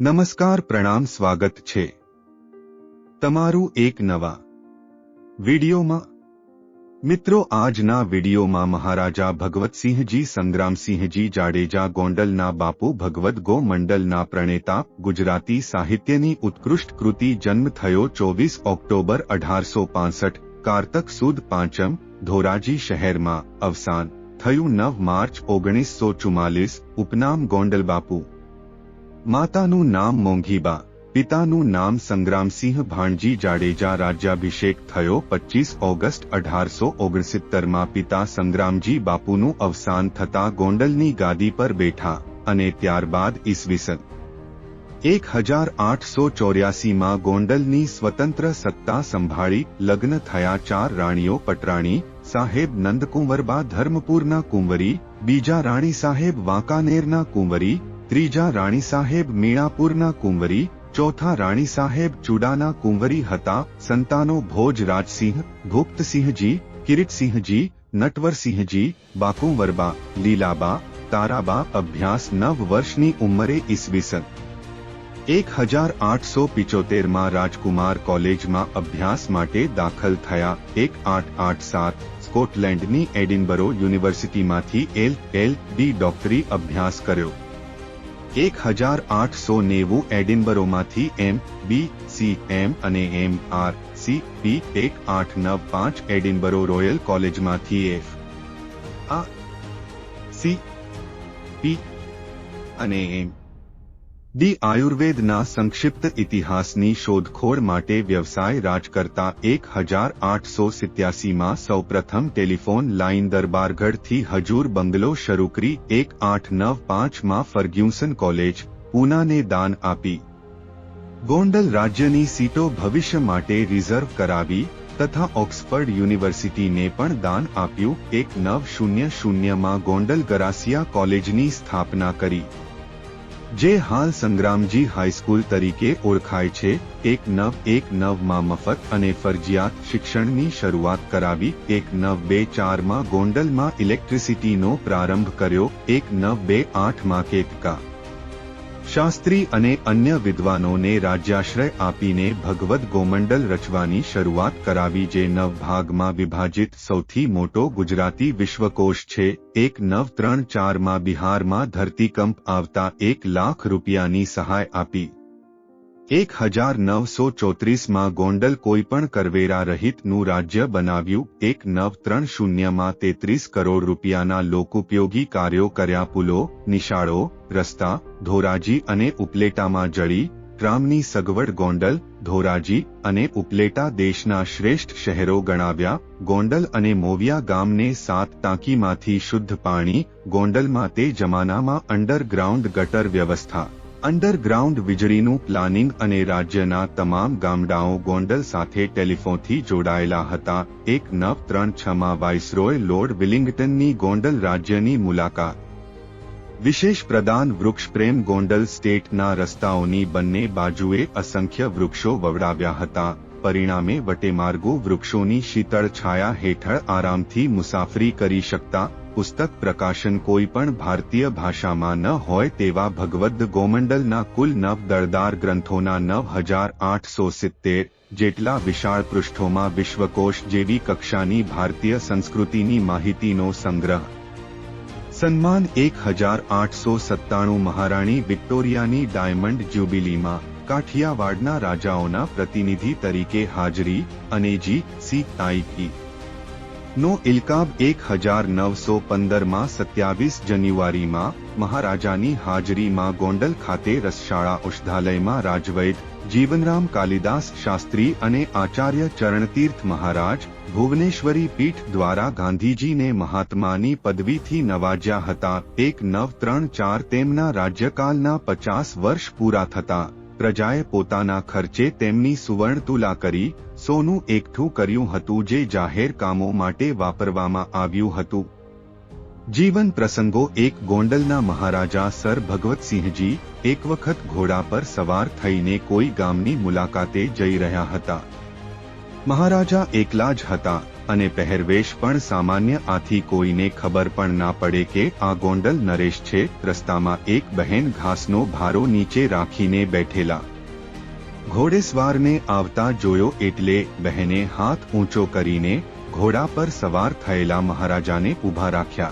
નમસ્કાર પ્રણામ સ્વાગત છે તમારું એક નવા વિડિયોમાં મિત્રો આજના વિડિયોમાં મહારાજા ભગવતસિંહજી સંગ્રામસિંહજી જાડેજા ગોંડલના બાપુ ભગવત ગો મંડલના પ્રણેતા ગુજરાતી સાહિત્યની ઉત્કૃષ્ટ કૃતિ જન્મ થયો ચોવીસ ઓક્ટોબર અઢારસો પાસઠ કારતક સુદ પાંચમ ધોરાજી શહેરમાં અવસાન થયું નવ માર્ચ ઓગણીસો ચુમ્માલીસ ઉપનામ ગોંડલ બાપુ માતાનું નામ મોંઘીબા પિતાનું નામ સંગ્રામસિંહ ભાણજી જાડેજા રાજ્યાભિષેક થયો પચીસ ઓગસ્ટ અઢારસો ઓગણસિત્તરમાં પિતા સંગ્રામજી બાપુનું અવસાન થતા ગોંડલની ગાદી પર બેઠા અને ત્યારબાદ ઈસવીસન. એક હજાર આઠસો ચોર્યાસીમાં ગોંડલની સ્વતંત્ર સત્તા સંભાળી લગ્ન થયા ચાર રાણીઓ પટરાણી, સાહેબ નંદકુંવરબા ધર્મપુરના કુંવરી, બીજા રાણી સાહેબ વાંકાનેરના કુંવરી ત્રીજા રાણી સાહેબ મીણાપુરના કુંવરી, ચોથા રાણી સાહેબ ચુડાના કુંવરી હતા, સંતાનો ભોજ રાજસિંહ ગુપ્તસિંહજી, કિરીટસિંહજી, નટવરસિંહજી, બાકુંવરબા, લીલાબા, તારાબા અભ્યાસ નવ વર્ષની ઉંમરે ઈસવીસન. એક હજાર આઠસો પિચોતેરમાં રાજકુમાર કોલેજમાં અભ્યાસ માટે દાખલ થયા. એક આઠ આઠ સાત સ્કોટલેન્ડની એડિનબરો યુનિવર્સિટીમાંથી એલ એલ ડી ડોક્ટરી અભ્યાસ કર્યો. એક હજાર આઠસો નેવું એડિનબરોમાંથી એમ, બી, સી, એમ અને એમ, આર, સી, પી, એક, આઠ, નવ, પાંચ એડિનબરો રોયલ કોલેજમાંથી એફ. આ, સી, પી અને એમ. ડી આયુર્વેદના સંક્ષિપ્ત ઇતિહાસની શોધખોળ માટે વ્યવસાય રાજકર્તા એક હજાર આઠસો સિત્યાસીમાં સૌપ્રથમ ટેલિફોન લાઇન દરબારગઢથી હજૂર બંગલો શરૂ કરી એક આઠ નવ પાંચમાં ફર્ગ્યુસન કોલેજ, પૂનાને દાન આપી. ગોંડલ રાજ્યની સીટો ભવિષ્ય માટે રિઝર્વ કરાવી તથા ઓક્સફર્ડ યુનિવર્સિટીને પણ દાન આપ્યું. એક નવ શૂન્ય શૂન્યમાં ગોંડલ ગરાસિયા કોલેજની સ્થાપના કરી. જે હાલ સંગ્રામજી હાઈસ્કૂલ તરીકે ઓળખાય છે, એક નવ એક નવમાં મફત અને ફરજિયાત શિક્ષણની શરૂઆત કરાવી, એક નવ બે ચારમાં ગોંડલમાં ઇલેક્ટ્રિસિટીનો પ્રારંભ કર્યો, એક નવ બે આઠમાં કેતકા શાસ્ત્રી અને અન્ય વિદ્વાનોને રાજ્યાશ્રય આપીને ભગવદ ગોમંડલ રચવાની શરૂઆત કરાવી જે નવ ભાગમાં વિભાજિત સૌથી મોટો ગુજરાતી વિશ્વકોશ છે. એક નવ ત્રણ ચારમાં બિહારમાં ધરતીકંપ આવતા એક લાખ રૂપિયાની સહાય આપી. એક હજાર નવસો ચોત્રીસમાં ગોંડલ કોઈપણ કરવેરા રહિતનું રાજ્ય બનાવ્યું. એક નવ ત્રણ શૂન્યમાં તેત્રીસ કરોડ રૂપિયાના લોકોપયોગી કાર્યો કર્યા. પુલો, નિશાળો, રસ્તા, ધોરાજી અને ઉપલેટામાં જળી ટ્રામની સગવડ ગોંડલ, ધોરાજી અને ઉપલેટા દેશના શ્રેષ્ઠ શહેરો ગણાવ્યા. ગોંડલ અને મોવિયા ગામને સાત ટાંકીમાંથી શુદ્ધ પાણી, ગોંડલમાં તે જમાનામાં અંડરગ્રાઉન્ડ ગટર વ્યવસ્થા અંડરગ્રાઉન્ડ વીજળીનું પ્લાનિંગ અને રાજ્યના તમામ ગામડાઓ ગોંડલ સાથે ટેલિફોનથી જોડાયેલા હતા. એક નવ ત્રણ છમાં વાઇસરોય લોર્ડ વિલિંગ્ટનની ગોંડલ રાજ્યની મુલાકાત. વિશેષ પ્રદાન વૃક્ષ પ્રેમ ગોંડલ સ્ટેટના રસ્તાઓની બંને બાજુએ અસંખ્ય વૃક્ષો વવડાવ્યા હતા. પરિણામે વટેમાર્ગો વૃક્ષોની શીતળ છાયા હેઠળ આરામથી મુસાફરી કરી શકતા પુસ્તક પ્રકાશન કોઈ પણ ભારતીય ભાષામાં ન હોય તેવા ભગવદ્ ગોમંડલના કુલ નવ દળદાર ગ્રંથોના નવ હજાર આઠસો સિત્તેર, જેટલા વિશાળ પૃષ્ઠોમાં વિશ્વકોશ જેવી કક્ષાની ભારતીય સંસ્કૃતિની માહિતીનો સંગ્રહ. સન્માન એક હજાર આઠસો સત્તાણું મહારાણી વિક્ટોરિયાની ડાયમંડ જ્યુબિલીમાં કાઠિયાવાડના રાજાઓના પ્રતિનિધિ તરીકે હાજરી, અને જી સી આઈપી નો ઇલકાબ એક હજાર નવસો પંદરમાં સત્યાવીસ જાન્યુઆરીમાં મહારાજાની હાજરીમાં ગોંડલ ખાતે રસશાળા ઔષધાલયમાં રાજવૈદ, જીવનરામ કાલિદાસ શાસ્ત્રી અને આચાર્ય ચરણતીર્થ મહારાજ, ભુવનેશ્વરી પીઠ દ્વારા ગાંધીજીને મહાત્માની પદવીથી નવાજ્યા હતા. એક નવ ત્રણ ચાર તેમના રાજ્યકાલના પચાસ વર્ષ પૂરા થતા પ્રજાએ પોતાના ખર્ચે તેમની સુવર્ણ તુલા કરી સોનું એકઠું કર્યું હતું જે જાહેર કામો માટે વાપરવામાં આવ્યું હતું. જીવન પ્રસંગો એક ગોંડલના મહારાજા સર ભગવતસિંહજી એક વખત ઘોડા પર સવાર થઈને કોઈ ગામની મુલાકાતે જઈ રહ્યા હતા. મહારાજા એકલા જ હતા અને પહેરવેશ પણ સામાન્ય આથી કોઈને ખબર પણ ના પડે કે આ ગોંડલ નરેશ છે રસ્તામાં એક બહેન ઘાસનો ભારો નીચે રાખીને બેઠેલા. ઘોડેસવારને આવતા જોયો એટલે બહેને હાથ ઊંચો કરીને ઘોડા પર સવાર થયેલા મહારાજાને ઊભા રાખ્યા.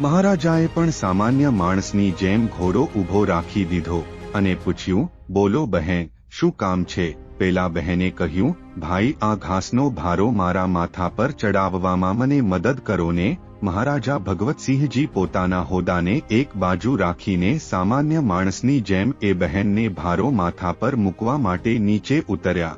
મહારાજાએ પણ સામાન્ય માણસની જેમ ઘોડો ઊભો રાખી દીધો અને પૂછ્યું, બોલો બહેન, શું કામ છે? પેલા બહેને કહ્યું, ભાઈ, આ ઘાસનો ભારો મારા માથા પર ચડાવવામાં મને મદદ કરો ને મહારાજા ભગવતસિંહજી પોતાના હોદાને એક બાજુ રાખીને સામાન્ય માણસની જેમ એ બહેનને ભારો માથા પર મૂકવા માટે નીચે ઉતર્યા.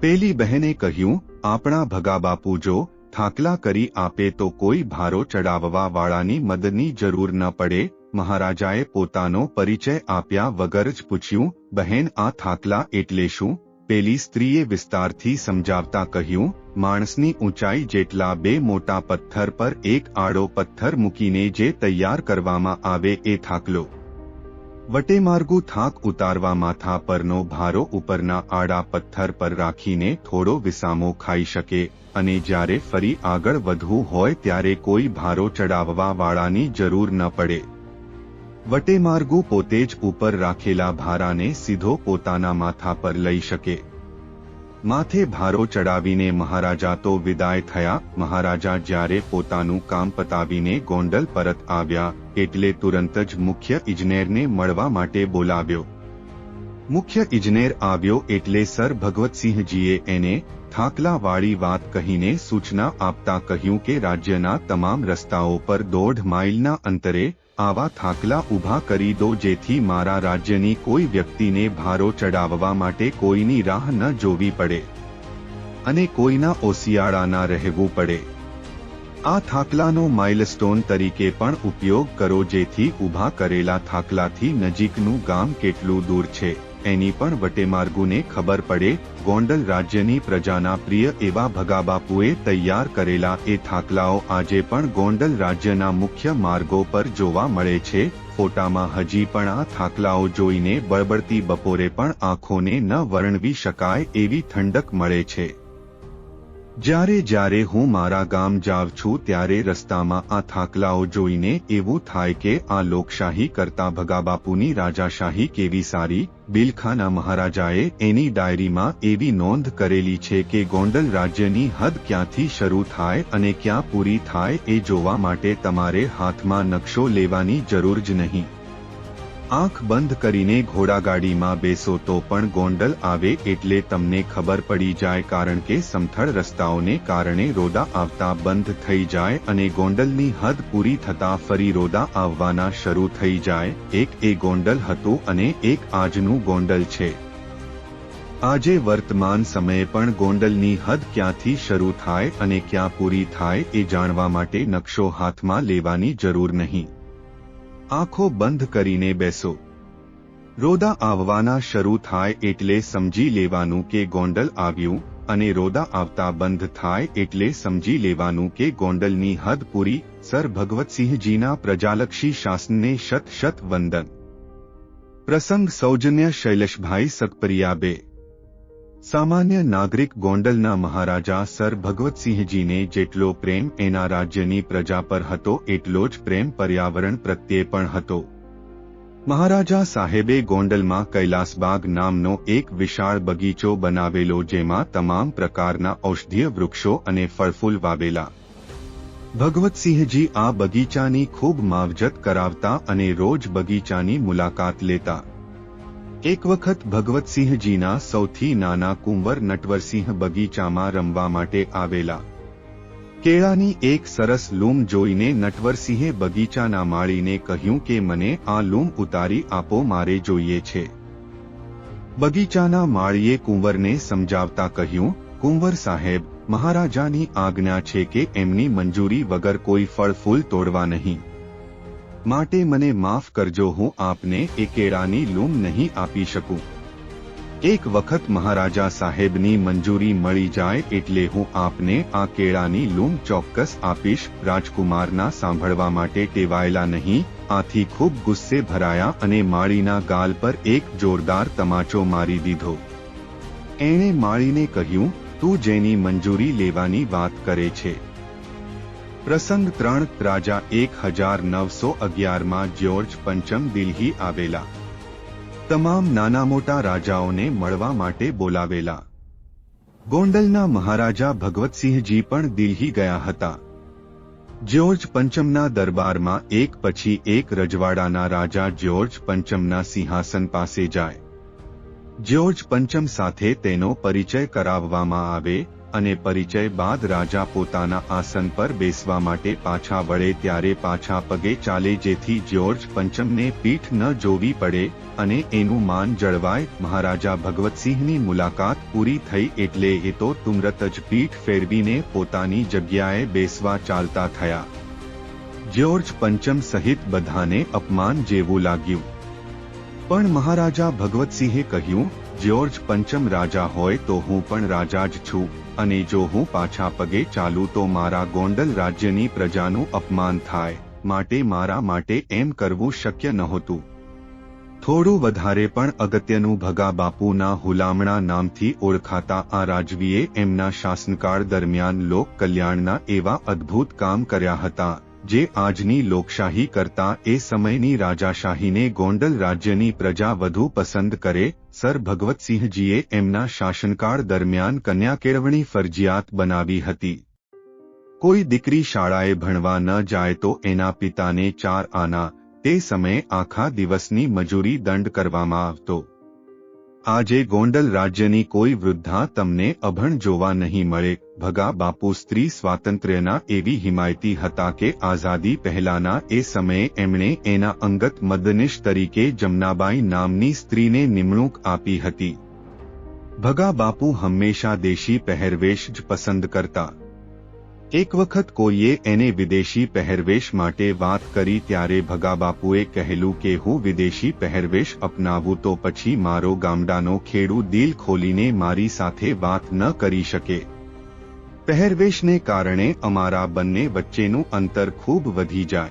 પેલી બહેને કહ્યું, આપણા ભગાબાપુ જો થાકલા કરી આપે તો કોઈ ભારો ચડાવવા વાળાની મદદની જરૂર ન પડે. મહારાજાએ પોતાનો પરિચય આપ્યા વગર જ પૂછ્યું, બહેન, આ થાકલા એટલે શું? પેલી સ્ત્રીએ વિસ્તારથી સમજાવતા કહ્યું, માણસની ઊંચાઈ જેટલા બે મોટા પથ્થર પર એક આડો પથ્થર મૂકીને જે તૈયાર કરવામાં આવે એ થાકલો. વટેમાર્ગુ થાક ઉતારવા માથા પરનો ભારો ઉપરના આડા પથ્થર પર રાખીને થોડો વિસામો ખાઈ શકે અને જ્યારે ફરી આગળ વધવું હોય ત્યારે કોઈ ભારો ચડાવવા વાળાની જરૂર ન પડે. વટેમાર્ગુ પોતે જ ઉપર રાખેલા ભારાને સીધો પોતાના માથા પર લઈ શકે. માથે ભારો ચડાવીને મહારાજા તો વિદાય થયા. મહારાજા જ્યારે પોતાનું કામ પતાવીને ગોંડલ પરત આવ્યા, એટલે તુરંત જ મુખ્ય ઇજનેરને મળવા માટે બોલાવ્યો. મુખ્ય ઇજનેર આવ્યો એટલે સર ભગવતસિંહજીએ એને થાકલાવાળી વાત કહીને સૂચના આપતા કહ્યું કે રાજ્યના તમામ રસ્તાઓ પર દોઢ માઇલના અંતરે આવા થાકલા ઊભા કરી દો જેથી મારા રાજ્યની કોઈ વ્યક્તિને ભારો ચડાવવા માટે કોઈની રાહ ન જોવી પડે અને કોઈના ઓસિયાળાના રહેવું પડે. આ થાકલાનો માઇલસ્ટોન તરીકે પણ ઉપયોગ કરો જેથી ઊભા કરેલા થાકલાથી નજીકનું ગામ કેટલું દૂર છે. એની પણ વટેમાર્ગુને ખબર પડે, ગોંડલ રાજ્યની પ્રજાના પ્રિય એવા ભગાબાપુએ તૈયાર કરેલા એ થાકલાઓ આજે પણ ગોંડલ રાજ્યના મુખ્ય માર્ગો પર જોવા મળે છે. ફોટામાં હજી પણ આ થાકલાઓ જોઈને બળબડતી બપોરે પણ આંખોને ન વર્ણવી શકાય એવી ઠંડક મળે છે. જ્યારે જ્યારે હું મારા ગામ જાઉં છું ત્યારે રસ્તામાં આ થાકલાઓ જોઈને એવું થાય કે આ લોકશાહી કરતા ભગાબાપુની રાજાશાહી કેવી સારી, બિલખાના મહારાજાએ એની ડાયરીમાં એવી નોંધ કરેલી છે કે ગોંડલ રાજ્યની હદ ક્યાંથી શરૂ થાય અને ક્યાં પૂરી થાય એ જોવા માટે તમારે હાથમાં નકશો લેવાની જરૂર જ નહીં. આંખ બંધ કરીને ઘોડાગાડીમાં બેસો તો પણ ગોંડલ આવે એટલે તમને ખબર પડી જાય કારણ કે સમથળ રસ્તાઓને કારણે રોદા આવતા બંધ થઈ જાય અને ગોંડલની હદ પૂરી થતા ફરી રોદા આવવાના શરૂ થઈ જાય. એક એ ગોંડલ હતું અને એક આજનું ગોંડલ છે. આજે વર્તમાન સમયે પણ ગોંડલની હદ ક્યાંથી શરૂ થાય અને ક્યાં પૂરી થાય એ જાણવા માટે નકશો હાથમાં લેવાની જરૂર નહીં. આંખો બંધ કરીને બેસો. રોદા આવવાના શરૂ થાય એટલે સમજી લેવાનું કે ગોંડલ આવ્યું અને રોદા આવતા બંધ થાય એટલે સમજી લેવાનું કે ગોંડલની હદ પૂરી, સર ભગવતસિંહજીના પ્રજાલક્ષી શાસનને શત શત વંદન. પ્રસંગ સૌજન્ય શૈલેષભાઈ સકપરિયા બે સામાન્ય નાગરિક ગોંડલના મહારાજા સર ભગવતસિંહજીને જેટલો પ્રેમ એના રાજ્યની પ્રજા પર હતો, એટલો જ પ્રેમ પર્યાવરણ પ્રત્યે પણ હતો. મહારાજા સાહેબે ગોંડલમાં કૈલાસબાગ નામનો એક વિશાળ બગીચો બનાવેલો, જેમાં તમામ પ્રકારના ઔષધીય વૃક્ષો અને ફળફૂલ વાવેલા. ભગવતસિંહજી આ બગીચાની ખૂબ માવજત કરાવતા અને રોજ બગીચાની મુલાકાત લેતા. એક વખત ભગવતસિંહજીના સૌથી નાના કુંવર નટવરસિંહ બગીચામાં રમવા માટે આવેલા. કેળાની એક સરસ લૂમ જોઈને નટવરસિંહે બગીચાના માળીને કહ્યું કે, મને આ લૂમ ઉતારી આપો, મારે જોઈએ છે. બગીચાના માળીએ કુંવરને સમજાવતા કહ્યું, કુંવર સાહેબ, મહારાજાની આજ્ઞા છે કે, એમની મંજૂરી વગર કોઈ ફળ ફૂલ તોડવા નહીં. માટે મને માફ કરજો, હું આપને એ કેળાની લૂમ નહીં આપી શકું. એક વખત મહારાજા સાહેબની મંજૂરી મળી જાય એટલે હું આપને આ કેળાની લૂમ ચોક્કસ આપીશ. રાજકુમારના સાંભળવા માટે ટેવાયેલા નહીં, આથી ખૂબ ગુસ્સે ભરાયા અને માળીના ગાલ પર એક જોરદાર તમાચો મારી દીધો. એણે માળીને કહ્યું, તું જેની મંજૂરી લેવાની વાત કરે છે પ્રસંગ ત્રણ રાજા એક હજાર નવસો અગિયારમાં જ્યોર્જ પંચમ દિલ્હી આવેલા. તમામ નાના મોટા રાજાઓને મળવા માટે બોલાવેલા. ગોંડલના મહારાજા ભગવતસિંહજી પણ દિલ્હી ગયા હતા. જ્યોર્જ પંચમના દરબારમાં એક પછી એક રજવાડાના રાજા જ્યોર્જ પંચમના સિંહાસન પાસે જાય. જ્યોર્જ પંચમ સાથે તેનો પરિચય કરાવવામાં આવે અને પરિચય બાદ રાજા પોતાના આસન પર બેસવા માટે પાછા વળે ત્યારે પાછા પગે ચાલે જેથી જ્યોર્જ પંચમને પીઠ ન જોવી પડે અને એનું માન જળવાય. મહારાજા ભગવતસિંહની મુલાકાત પૂરી થઈ એટલે એ તો તુમરત જ પીઠ ફેરવીને પોતાની જગ્યાએ બેસવા ચાલતા થયા. જ્યોર્જ પંચમ સહિત બધાને અપમાન જેવું લાગ્યું. પણ મહારાજા ભગવતસિંહે કહ્યું જ્યોર્જ પંચમ રાજા હોય તો હું પણ રાજા જ છું, અને જો હું પાછા પગે ચાલું તો મારા ગોંડલ રાજ્યની પ્રજાનું અપમાન થાય, માટે મારા માટે એમ કરવું શક્ય નહોતું. થોડું વધારે પણ અગત્યનું ભગા બાપુના હુલામણા નામથી ઓળખાતા આ રાજવીએ એમના શાસનકાળ દરમિયાન લોક કલ્યાણના એવા અદ્ભુત કામ કર્યા હતા, જે આજની લોકશાહી કરતા એ સમયની રાજાશાહીને ગોંડલ રાજ્યની પ્રજા વધુ પસંદ કરે સર ભગવતસિંહજીએ એમના શાસનકાળ દરમિયાન કન્યા કેળવણી ફરજિયાત બનાવી હતી. કોઈ દીકરી શાળાએ ભણવા ન જાય તો એના પિતાને ચાર આના, તે સમયે આખા દિવસની મજૂરી દંડ કરવામાં આવતો. આજે ગોંડલ રાજ્યની કોઈ વૃદ્ધા તમને અભણ જોવા નહીં મળે ભગા બાપુ સ્ત્રી સ્વાતંત્ર્યના એવી હિમાયતી હતા કે આઝાદી પહેલાના એ સમયે એમણે એના અંગત મદનિશ તરીકે જમનાબાઈ નામની સ્ત્રીને નિમણૂક આપી હતી. ભગા બાપુ હંમેશા દેશી પહેરવેશ જ પસંદ કરતા. એક વખત કોઈએ એને વિદેશી પહેરવેશ માટે વાત કરી ત્યારે ભગાબાપુએ કહેલું કે હું વિદેશી પહેરવેશ અપનાવું તો પછી મારો ગામડાનો ખેડૂ દિલ ખોલીને મારી સાથે વાત ન કરી શકે. પહેરવેશને કારણે અમારા બંને વચ્ચેનું અંતર ખૂબ વધી જાય.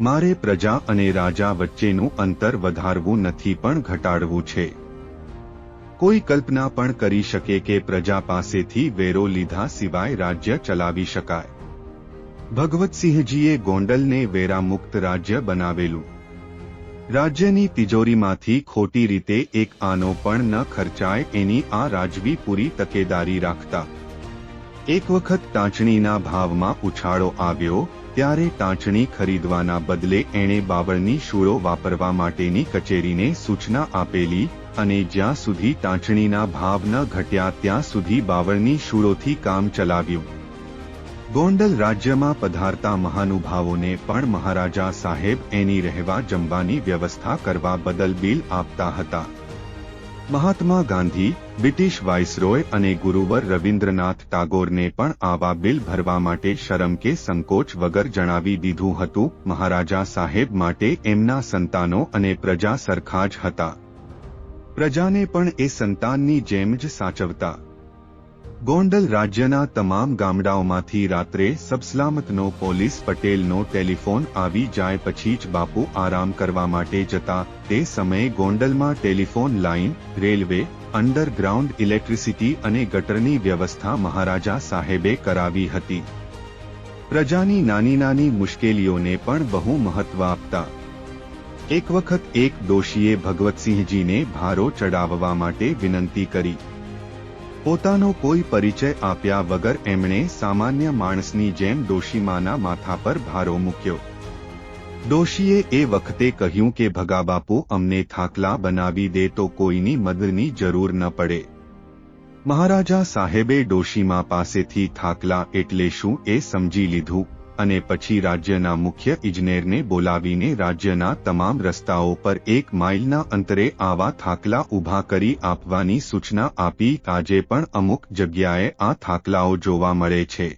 મારે પ્રજા અને રાજા વચ્ચેનું અંતર વધારવું નથી પણ ઘટાડવું છે. કોઈ કલ્પના પણ કરી શકે કે પ્રજા પાસેથી વેરો લીધા સિવાય રાજ્ય ચલાવી શકાય. ભગવતસિંહજીએ ગોંડલને વેરામુક્ત રાજ્ય બનાવેલું. રાજ્યની તિજોરીમાંથી ખોટી રીતે એક આનો પણ ન ખર્ચાય એની આ રાજવી પૂરી તકેદારી રાખતા. એક વખત ટાંચણીના ભાવમાં ઉછાળો આવ્યો, ત્યારે ટાંચણી ખરીદવાના બદલે એણે બાવળની શૂળો વાપરવા માટેની કચેરીને સૂચના આપેલી અને જ્યાં સુધી ટાંચણીના ભાવ ન ઘટ્યા ત્યાં સુધી બાવળની શૂળોથી કામ ચલાવ્યું. ગોંડલ રાજ્યમાં પધારતા મહાનુભાવોને પણ મહારાજા સાહેબ એની રહેવા જમવાની વ્યવસ્થા કરવા બદલ બિલ આપતા હતા. મહાત્મા ગાંધી, બ્રિટિશ વાઇસરોય અને ગુરુવર રવિન્દ્રનાથ ટાગોરને પણ આવા બિલ ભરવા માટે શરમ કે સંકોચ વગર જણાવી દીધું હતું. મહારાજા સાહેબ માટે એમના સંતાનો અને પ્રજા સરખા જ હતા. પ્રજાને પણ એ સંતાનની જેમ જ સાચવતા. ગોંડલ રાજ્યના તમામ ગામડાઓમાંથી રાત્રે સબસલામતનો પોલીસ પટેલનો ટેલિફોન આવી જાય પછી જ બાપુ આરામ કરવા માટે જતા તે સમયે ગોંડલમાં telephone line, railway, underground electricity અને ગટરની વ્યવસ્થા મહારાજા સાહેબે કરાવી હતી. પ્રજાની નાની નાની મુશ્કેલીઓને પણ બહુ મહત્વ આપતા. એક વખત એક દોષીએ ભગવતસિંહજીને ભારો ચડાવવા માટે વિનંતી કરી. પોતાનો કોઈ પરિચય આપ્યા વગર એમણે સામાન્ય માણસની જેમ દોશીમાના માથા પર ભારો મૂક્યો. દોશીએ એ વખતે કહ્યું કે ભગાબાપુ અમને થાકલા બનાવી દે તો કોઈની મદદની જરૂર ન પડે. મહારાજા સાહેબે ડોશીમા પાસેથી થાકલા એટલે શું એ સમજી લીધું. અને પછી રાજ્યના મુખ્ય ઇજનેરને બોલાવીને રાજ્યના તમામ રસ્તાઓ પર એક માઇલના અંતરે આવા થાકલા ઊભા કરી આપવાની સૂચના આપી આજે પણ અમુક જગ્યાએ આ થાકલાઓ જોવા મળે છે.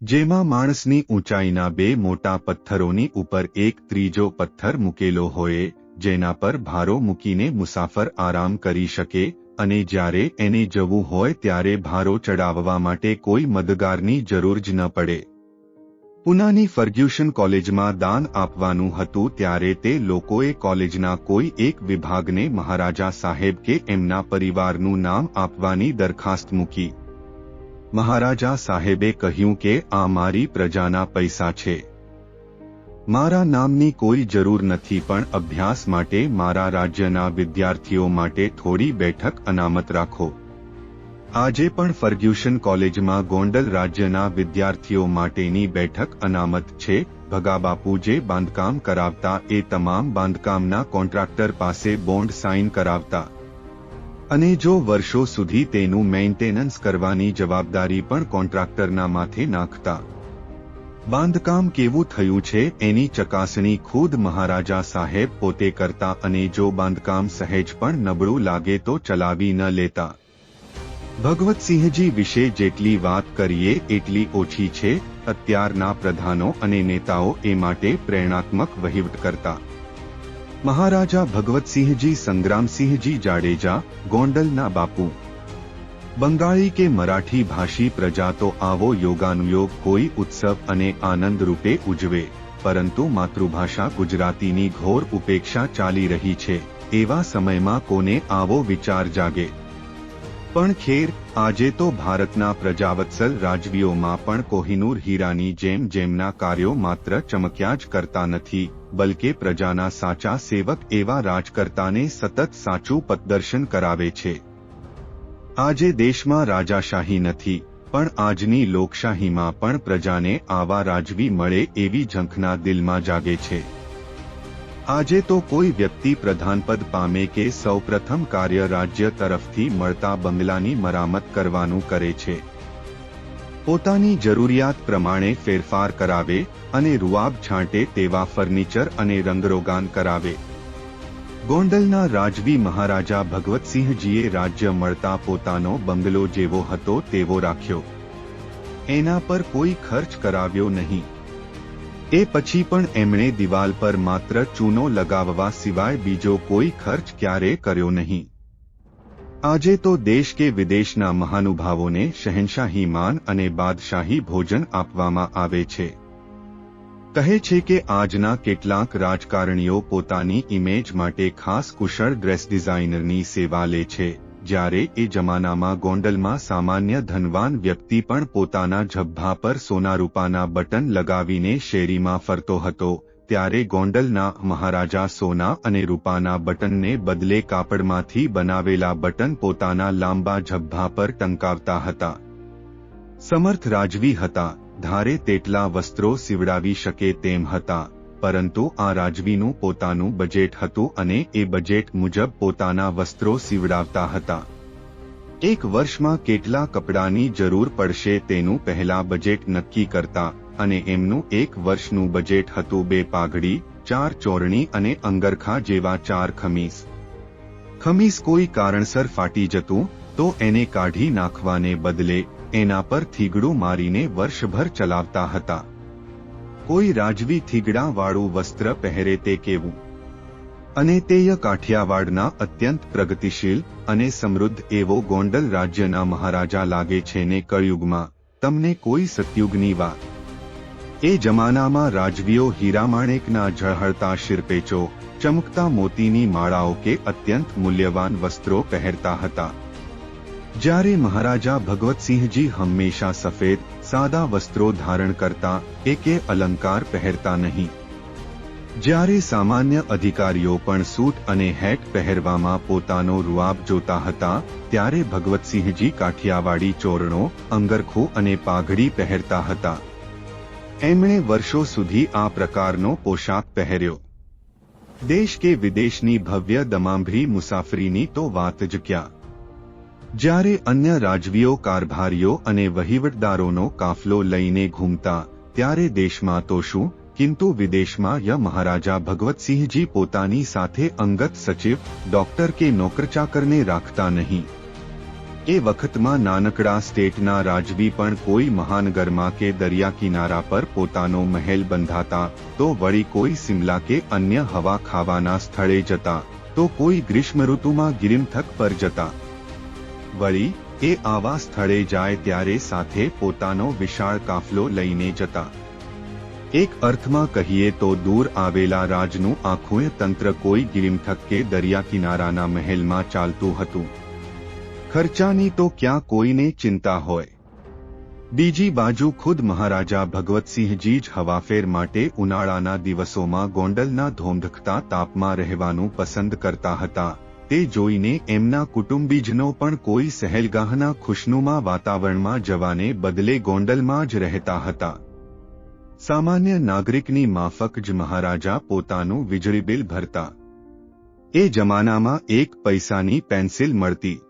જેમાં માણસની ઊંચાઈના બે મોટા પથ્થરોની ઉપર એક ત્રીજો પથ્થર મૂકેલો હોય, જેના પર ભારો મૂકીને મુસાફર આરામ કરી શકે અને જ્યારે એને જવું હોય ત્યારે ભારો ચડાવવા માટે કોઈ મદગારની જરૂર જ ન પડે. પુનાની ફર્ગ્યુશન કોલેજમાં દાન આપવાનું હતું ત્યારે તે લોકોએ કોલેજના કોઈ એક વિભાગને મહારાજા સાહેબ કે એમના પરિવારનું નામ આપવાની દરખાસ્ત મૂકી. મહારાજા સાહેબે કહ્યું કે આ મારી પ્રજાના પૈસા છે. મારા નામની કોઈ જરૂર નથી પણ અભ્યાસ માટે મારા રાજ્યના વિદ્યાર્થીઓ માટે થોડી બેઠક અનામત રાખો. આજે પણ ફર્ગ્યુશન કોલેજમાં ગોંડલ રાજ્યના વિદ્યાર્થીઓ માટેની બેઠક અનામત છે. ભગાબાપુ જે બાંધકામ કરાવતા એ તમામ બાંધકામના કોન્ટ્રાક્ટર પાસે બોન્ડ સાઇન કરાવતા. અને જો વર્ષો સુધી તેનું મેન્ટેનન્સ કરવાની જવાબદારી પણ કોન્ટ્રાક્ટરના માથે નાખતા. બાંધકામ કેવું થયું છે એની ચકાસણી ખુદ મહારાજા સાહેબ પોતે કરતા અને જો બાંધકામ સહેજ પણ નબળું લાગે તો ચલાવી ન લેતા. ભગવતસિંહજી વિશે જેટલી વાત કરીએ, એટલી ઓછી છે. અત્યારના પ્રધાનો અને નેતાઓ એ માટે પ્રેરણાત્મક વહીવટ કરતા મહારાજા ભગવતસિંહજી, સંગ્રામસિંહજી જાડેજા, ગોંડલના બાપુ. બંગાળી કે મરાઠી ભાષી પ્રજા તો આવો યોગાનુયોગ કોઈ ઉત્સવ અને આનંદ રૂપે ઉજવે. પરંતુ માતૃભાષા ગુજરાતીની ઘોર ઉપેક્ષા ચાલી રહી છે. એવા સમયમાં કોને આવો વિચાર જાગે? પણ ખેર, આજે તો ભારતના પ્રજાવત્સલ રાજવીઓમાં પણ કોહિનૂર હીરાની જેમ જેમના કાર્યો માત્ર ચમક્યા જ કરતા નથી, બલકે પ્રજાના સાચા સેવક એવા રાજકર્તાને સતત સાચું પદદર્શન કરાવે છે. આજે દેશમાં રાજાશાહી નથી, પણ આજની લોકશાહીમાં પણ પ્રજાને આવા રાજવી મળે એવી ઝંખના દિલમાં જાગે છે. આજે તો કોઈ વ્યક્તિ પ્રધાનપદ પામે કે સૌપ્રથમ કાર્ય રાજ્ય તરફથી મળતા બંગલાની મરામત કરવાનું કરે છે. પોતાની જરૂરિયાત પ્રમાણે ફેરફાર કરાવે અને રૂઆબ છાંટે તેવા ફર્નિચર અને રંગરોગાન કરાવે. ગોંડલના રાજવી મહારાજા ભગવતસિંહજીએ રાજ્ય મળતા પોતાનો બંગલો જેવો હતો તેવો રાખ્યો. એના પર કોઈ ખર્ચ કરાવ્યો નહીં. એ પછી પણ એમણે દિવાલ પર માત્ર ચૂનો લગાવવા સિવાય બીજો કોઈ ખર્ચ ક્યારે કર્યો નહીં. આજે તો દેશ કે વિદેશના મહાનુભાવોને શહેનશાહી માન અને બાદશાહી ભોજન આપવામાં આવે છે. કહે છે કે આજના કેટલાક રાજકારણીઓ પોતાની ઇમેજ માટે ખાસ કુશળ ડ્રેસ ડિઝાઇનરની સેવા લે છે. જ્યારે એ જમાનામાં ગોંડલમાં સામાન્ય ધનવાન વ્યક્તિ પણ પોતાના ઝભ્ભા પર સોના રૂપાના બટન લગાવીને શેરીમાં ફરતો હતો, ત્યારે ગોંડલના મહારાજા સોના અને રૂપાના બટનને બદલે કાપડમાંથી બનાવેલા બટન પોતાના લાંબા ઝભ્ભા પર ટંકાવતા હતા. સમર્થ રાજવી હતા, ધારે તેટલા વસ્ત્રો સીવડાવી શકે તેમ હતા. પરંતુ આ રાજવીનું પોતાનું બજેટ હતું અને એ બજેટ મુજબ પોતાના વસ્ત્રો સીવડાવતા હતા. એક વર્ષમાં કેટલા કપડાની જરૂર પડશે તેનું પહેલા બજેટ નક્કી કરતા અને એમનું એક વર્ષનું બજેટ હતું બે પાઘડી, ચાર ચોરણી અને અંગરખા જેવા ચાર ખમીસ. ખમીસ કોઈ કારણસર ફાટી જતું, તો એને કાઢી નાખવાને બદલે એના પર થીગડું મારીને વર્ષભર ચલાવતા હતા. કોઈ રાજવી થીગડાવાળું વસ્ત્ર પહેરે તે કેવું? અને તેય કાઠિયાવાડના અત્યંત પ્રગતિશીલ અને સમૃદ્ધ એવો ગોંડલ રાજ્યના મહારાજા લાગે છે ને કળયુગમાં, તમને કોઈ સતયુગની વાત? એ જમાનામાં રાજવીઓ હીરામાણેકના ઝળહળતા શિરપેચો ચમકતા મોતીની માળાઓ કે અત્યંત મૂલ્યવાન વસ્ત્રો પહેરતા હતા. જ્યારે મહારાજા ભગવતસિંહજી હંમેશા સફેદ સાદા વસ્ત્રો ધારણ કરતા એકે અલંકાર પહેરતા નહીં. જ્યારે સામાન્ય અધિકારીઓ પણ સૂટ અને હેટ પહેરવામાં પોતાનો રૂઆબ જોતા હતા, ત્યારે ભગવતસિંહજી કાઠિયાવાડી ચોરણો, અંગરખું અને પાઘડી પહેરતા હતા. એમણે વર્ષો સુધી આ પ્રકારનો પોશાક પહેર્યો. દેશ કે વિદેશની ભવ્ય દમાંભરી મુસાફરીની તો વાત જ ક્યાં. જ્યારે અન્ય રાજવીઓ, કારભારીઓ અને વહીવટદારોનો કાફલો લઈને ઘૂમતા, ત્યારે દેશમાં તો શું? કિંતુ વિદેશમાં ય મહારાજા ભગવતસિંહજી પોતાની સાથે અંગત સચિવ, ડોક્ટર કે નોકરચાકરને રાખતા નહીં. એ વખતમાં નાનકડા સ્ટેટના રાજવી પણ કોઈ મહાનગરમાં કે દરિયા કિનારા પર પોતાનો મહેલ બંધાતા, તો વળી કોઈ સિમલા કે અન્ય હવા ખાવાના સ્થળે જતા, તો કોઈ ગ્રીષ્મ ઋતુમાં ગિરિમથક પર જતા. વળી, એ આવા સ્થળે જાય ત્યારે સાથે પોતાનો વિશાળ કાફલો લઈને જતા. એક અર્થમાં કહીએ તો દૂર આવેલા રાજનું આખું તંત્ર કોઈ ગિરિમઠક કે દરિયા કિનારાના મહેલમાં ચાલતું હતું. ખર્ચાની તો ક્યાં કોઈને ચિંતા હોય. બીજી બાજુ ખુદ મહારાજા ભગવતસિંહજી જ હવાફેર માટે ઉનાળાના દિવસોમાં ગોંડલના ધોંધખતા તાપમાં રહેવાનું પસંદ કરતા હતા. તે જોઈને એમના કુટુંબીજનો પણ કોઈ સહેલગાહના ખુશનુમા વાતાવરણમાં જવાને બદલે ગોંડલમાં જ રહેતા હતા. સામાન્ય નાગરિકની માફક જ મહારાજા પોતાનું વીજળી બિલ ભરતા. એ જમાનામાં એક પૈસાની પેન્સિલ મળતી.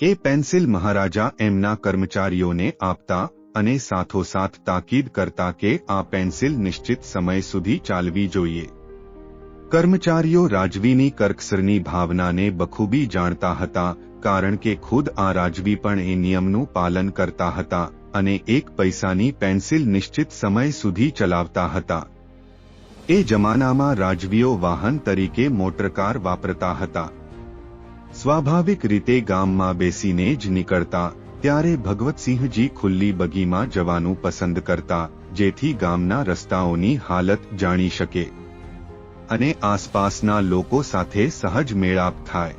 એ પેન્સિલ મહારાજા એમના કર્મચારીઓને આપતા અને સાથોસાથ તાકીદ કરતા કે આ પેન્સિલ નિશ્ચિત સમય સુધી ચાલવી જોઈએ. કર્મચારીઓ રાજવીની કર્કસરની ભાવનાને બખૂબી જાણતા હતા, કારણ કે ખુદ આ રાજવી પણ એ નિયમનું પાલન કરતા હતા અને એક પૈસાની પેન્સિલ નિશ્ચિત સમય સુધી ચલાવતા હતા. એ જમાનામાં રાજવીઓ વાહન તરીકે મોટરકાર વાપરતા હતા. સ્વાભાવિક રીતે ગામમાં બેસીને જ નીકળતા, ત્યારે ભગવતસિંહજી ખુલ્લી બગીમાં જવાનું પસંદ કરતા, જેથી ગામના રસ્તાઓની હાલત જાણી શકે. અને આસપાસના લોકો સાથે સહજ મેળાપ થાય.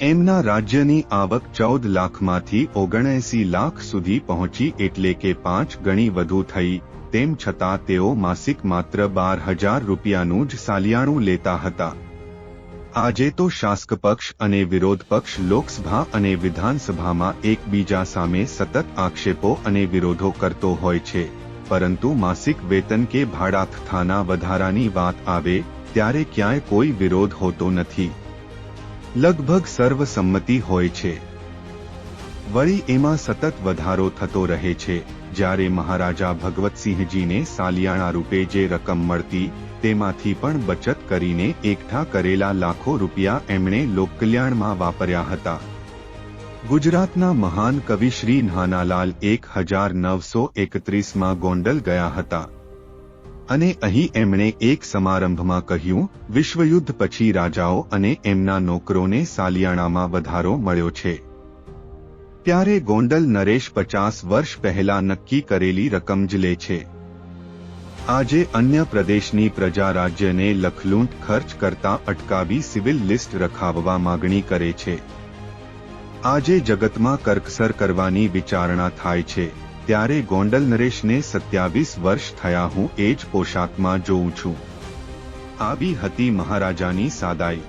એમના રાજ્યની આવક ચૌદ લાખમાંથી ઓગણએસી લાખ સુધી પહોંચી એટલે કે પાંચ ગણી વધુ થઈ, તેમ છતાં તેઓ માસિક માત્ર બાર હજાર રૂપિયાનું જ સાલિયાણું લેતા હતા. આજે તો શાસક પક્ષ અને વિરોધ પક્ષ લોકસભા અને વિધાનસભામાં એકબીજા સામે સતત આક્ષેપો અને વિરોધો કરતો હોય છે. પરંતુ માસિક વેતન કે ભાડાથાના વધારાની વાત આવે, ત્યારે ક્યાંય કોઈ વિરોધ હોતો નથી. લગભગ સર્વસંમતિ હોય છે. વળી એમાં સતત વધારો થતો રહે છે. જ્યારે મહારાજા ભગવતસિંહજીને સાલિયાણા રૂપે જે રકમ મળતી, તેમાંથી પણ બચત કરીને એકઠા કરેલા લાખો રૂપિયા એમણે લોકકલ્યાણમાં વાપર્યા હતા. ગુજરાતના મહાન કવિ શ્રી નાનાલાલ એક હજાર નવસો એકત્રીસમાં ગોંડલ ગયા હતા. અને અહીં એમણે એક સમારંભમાં કહ્યું, વિશ્વયુદ્ધ પછી રાજાઓ અને એમના નોકરોને સાલિયાણામાં વધારો મળ્યો છે. ત્યારે ગોંડલ નરેશ પચાસ વર્ષ પહેલા નક્કી કરેલી રકમ જ લે છે. આજે અન્ય પ્રદેશની પ્રજા રાજ્યને લખલૂંટ ખર્ચ કરતા અટકાવી સિવિલ લિસ્ટ રખાવવા માગણી કરે છે. આજે જગતમાં કરકસર કરવાની વિચારણા થાય છે. ત્યારે ગોંડલ નરેશને સત્યાવીસ વર્ષ થયા હું એ જ પોશાકમાં જોઉં છું. આવી હતી મહારાજાની સાદાઈ.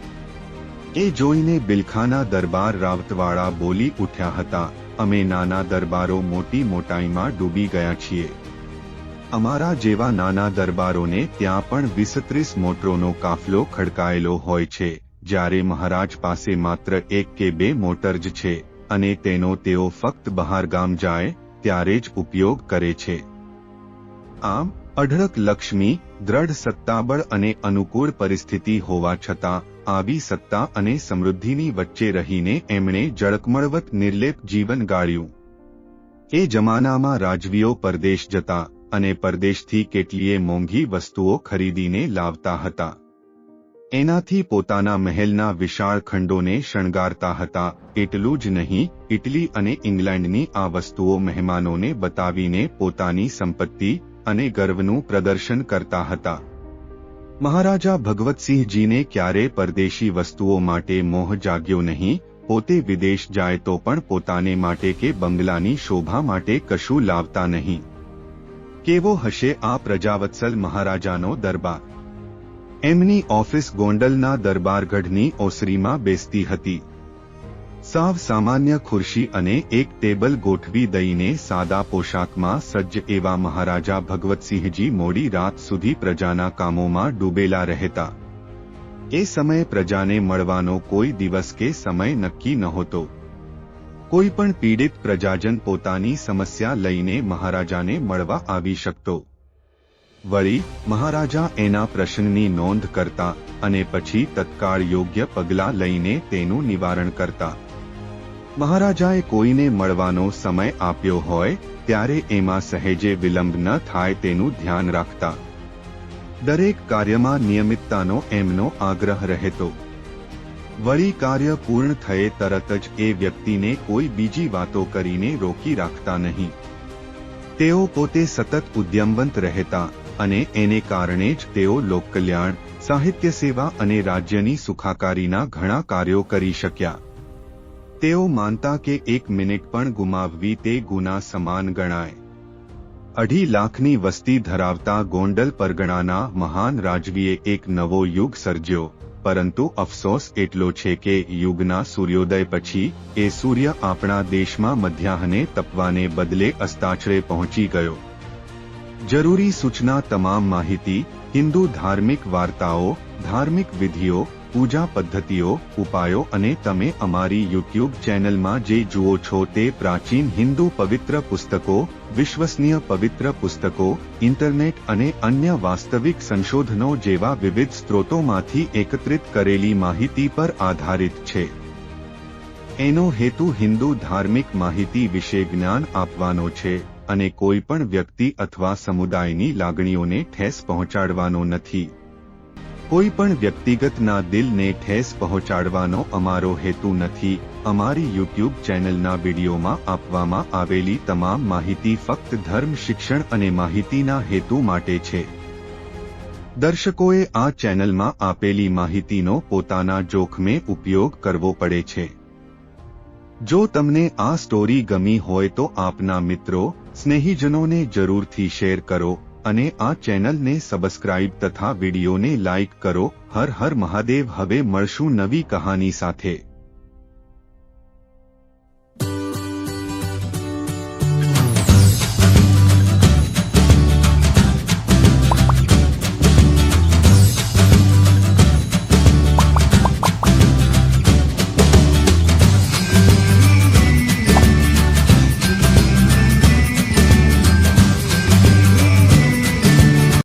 એ જોઈને બિલખાના દરબાર રાવતવાળા બોલી ઉઠ્યા હતા, અમે નાના દરબારો મોટી મોટાઈમાં ડૂબી ગયા છીએ. અમારા જેવા નાના દરબારોને ત્યાં પણ વીસત્રીસ મોટરોનો કાફલો ખડકાયેલો હોય છે. જ્યારે મહારાજ પાસે માત્ર એક કે બે મોટર જ છે અને તેનો તેઓ ફક્ત બહારગામ જાય, ત્યારે જ ઉપયોગ કરે છે. આમ, અઢળક લક્ષ્મી, દ્રઢ સત્તાબળ અને અનુકૂળ પરિસ્થિતિ હોવા છતાં, આવી સત્તા અને સમૃદ્ધિની વચ્ચે રહીને એમણે જળકમળવત નિર્લેપ જીવન ગાળ્યું. એ જમાનામાં રાજવીઓ પરદેશ જતા અને પરદેશથી કેટલીય મોંઘી વસ્તુઓ ખરીદીને લાવતા હતા. એનાથી પોતાના મહેલના વિશાળ ખંડોને શણગારતા હતા. એટલું જ નહીં, ઇટલી અને ઇંગ્લેન્ડની આ વસ્તુઓ મહેમાનોને બતાવીને પોતાની સંપત્તિ અને ગર્વનું પ્રદર્શન કરતા હતા. મહારાજા ભગવતસિંહજીને ક્યારે પરદેશી વસ્તુઓ માટે મોહ જાગ્યો નહીં, પોતે વિદેશ જાય તો પણ પોતાને માટે કે બંગલાની શોભા માટે કશું લાવતા નહીં. કેવો હશે આ પ્રજાવત્સલ મહારાજાનો દરબાર? એમની ઓફિસ ગોંડલના દરબારગઢની ઓસરીમાં બેસતી હતી. સાવ સામાન્ય ખુરશી અને એક ટેબલ ગોઠવી દઈને સાદા પોશાકમાં સજ્જ એવા મહારાજા ભગવતસિંહજી મોડી રાત સુધી પ્રજાના કામોમાં ડૂબેલા રહેતા. એ સમયે પ્રજાને મળવાનો કોઈ દિવસ કે સમય નક્કી નહોતો. કોઈ પણ પીડિત પ્રજાજન પોતાની સમસ્યા લઈને મહારાજાને મળવા આવી શકતો. વળી, મહારાજા એના પ્રશ્નની નોંધ કરતા અને પછી તત્કાળ યોગ્ય પગલાં લઈને તેનું નિવારણ કરતા. મહારાજાએ કોઈને મળવાનો સમય આપ્યો હોય, ત્યારે એમાં સહેજે વિલંબ ન થાય તેનું ધ્યાન રાખતા. દરેક કાર્યમાં નિયમિતતાનો એમનો આગ્રહ રહેતો. વળી કાર્ય પૂર્ણ થયે તરત જ એ વ્યક્તિને કોઈ બીજી વાતો કરીને રોકી રાખતા નહીં. તેઓ પોતે સતત ઉદ્યમવંત રહેતા. અને એને કારણે જ તેઓ લોકકલ્યાણ, સાહિત્ય સેવા અને રાજ્યની સુખાકારીના ઘણા કાર્યો કરી શક્યા. તેઓ માનતા કે એક મિનિટ પણ ગુમાવવી તે ગુના સમાન ગણાય. અઢી લાખની વસ્તી ધરાવતા ગોંડલ પરગણાના મહાન રાજવીએ એક નવો યુગ સર્જ્યો, પરંતુ અફસોસ એટલો છે કે યુગના સૂર્યોદય પછી એ સૂર્ય આપણા દેશમાં મધ્યાહને તપવાને બદલે અસ્તાચરે પહોંચી ગયો. જરૂરી સૂચના તમામ માહિતી, હિન્દુ ધાર્મિક વાર્તાઓ, ધાર્મિક વિધિઓ, પૂજા પદ્ધતિઓ, ઉપાયો અને તમે અમારી યુટ્યુબ ચેનલમાં જે જુઓ છો તે પ્રાચીન હિન્દુ પવિત્ર પુસ્તકો, વિશ્વસનીય પવિત્ર પુસ્તકો, ઇન્ટરનેટ અને અન્ય વાસ્તવિક સંશોધનો જેવા વિવિધ સ્ત્રોતોમાંથી એકત્રિત કરેલી માહિતી પર આધારિત છે. એનો હેતુ હિન્દુ ધાર્મિક માહિતી વિશે જ્ઞાન આપવાનો છે. અને કોઈ પણ વ્યક્તિ અથવા સમુદાયની લાગણીઓને ઠેસ પહોંચાડવાનો નથી. કોઈ પણ વ્યક્તિગતના દિલને ઠેસ પહોંચાડવાનો અમારો હેતુ નથી. અમારી યુટ્યુબ ચેનલના વિડીયોમાં આપવામાં આવેલી તમામ માહિતી ફક્ત ધર્મ, શિક્ષણ અને માહિતીના હેતુ માટે છે. દર્શકોએ આ ચેનલમાં આપેલી માહિતીનો પોતાના જોખમે ઉપયોગ કરવો પડે છે. જો તમને આ સ્ટોરી ગમી હોય તો આપના મિત્રો સ્નેહીજનોને જરૂરથી શેર કરો અને આ ચેનલને સબસ્ક્રાઇબ તથા વિડીયોને લાઇક કરો. હર હર મહાદેવ. હવે મળશું નવી કહાની સાથે.